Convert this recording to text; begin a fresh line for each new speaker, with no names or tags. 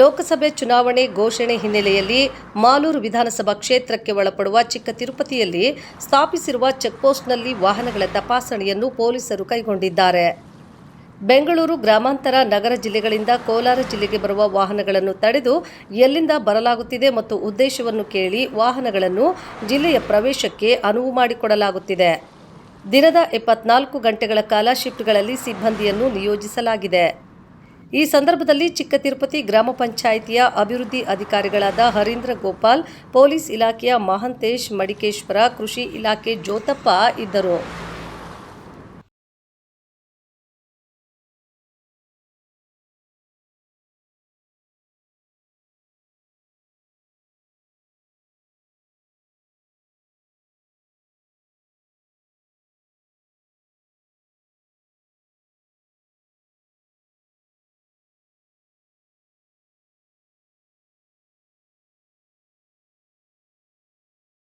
ಲೋಕಸಭೆ ಚುನಾವಣೆ ಘೋಷಣೆ ಹಿನ್ನೆಲೆಯಲ್ಲಿ ಮಾಲೂರು ವಿಧಾನಸಭಾ ಕ್ಷೇತ್ರಕ್ಕೆ ಒಳಪಡುವ ಚಿಕ್ಕ ತಿರುಪತಿಯಲ್ಲಿ ಸ್ಥಾಪಿಸಿರುವ ಚೆಕ್ಪೋಸ್ಟ್ನಲ್ಲಿ ವಾಹನಗಳ ತಪಾಸಣೆಯನ್ನು ಪೊಲೀಸರು ಕೈಗೊಂಡಿದ್ದಾರೆ. ಬೆಂಗಳೂರು ಗ್ರಾಮಾಂತರ ನಗರ ಜಿಲ್ಲೆಗಳಿಂದ ಕೋಲಾರ ಜಿಲ್ಲೆಗೆ ಬರುವ ವಾಹನಗಳನ್ನು ತಡೆದು ಎಲ್ಲಿಂದ ಬರಲಾಗುತ್ತಿದೆ ಮತ್ತು ಉದ್ದೇಶವನ್ನು ಕೇಳಿ ವಾಹನಗಳನ್ನು ಜಿಲ್ಲೆಯ ಪ್ರವೇಶಕ್ಕೆ ಅನುವು ಮಾಡಿಕೊಡಲಾಗುತ್ತಿದೆ. ದಿನದ ಎಪ್ಪತ್ನಾಲ್ಕು ಗಂಟೆಗಳ ಕಾಲ ಶಿಫ್ಟ್ಗಳಲ್ಲಿ ಸಿಬ್ಬಂದಿಯನ್ನು ನಿಯೋಜಿಸಲಾಗಿದೆ. ಈ ಸಂದರ್ಭದಲ್ಲಿ ಚಿಕ್ಕ ತಿರುಪತಿ ಗ್ರಾಮ ಪಂಚಾಯಿತಿಯ ಅಭಿವೃದ್ಧಿ ಅಧಿಕಾರಿಗಳಾದ ಹರೀಂದ್ರ ಗೋಪಾಲ್, ಪೊಲೀಸ್ ಇಲಾಖೆಯ ಮಹಂತೇಶ್ ಮಡಿಕೇಶ್ವರ, ಕೃಷಿ ಇಲಾಖೆ ಜ್ಯೋತಪ್ಪ ಇದ್ದರು.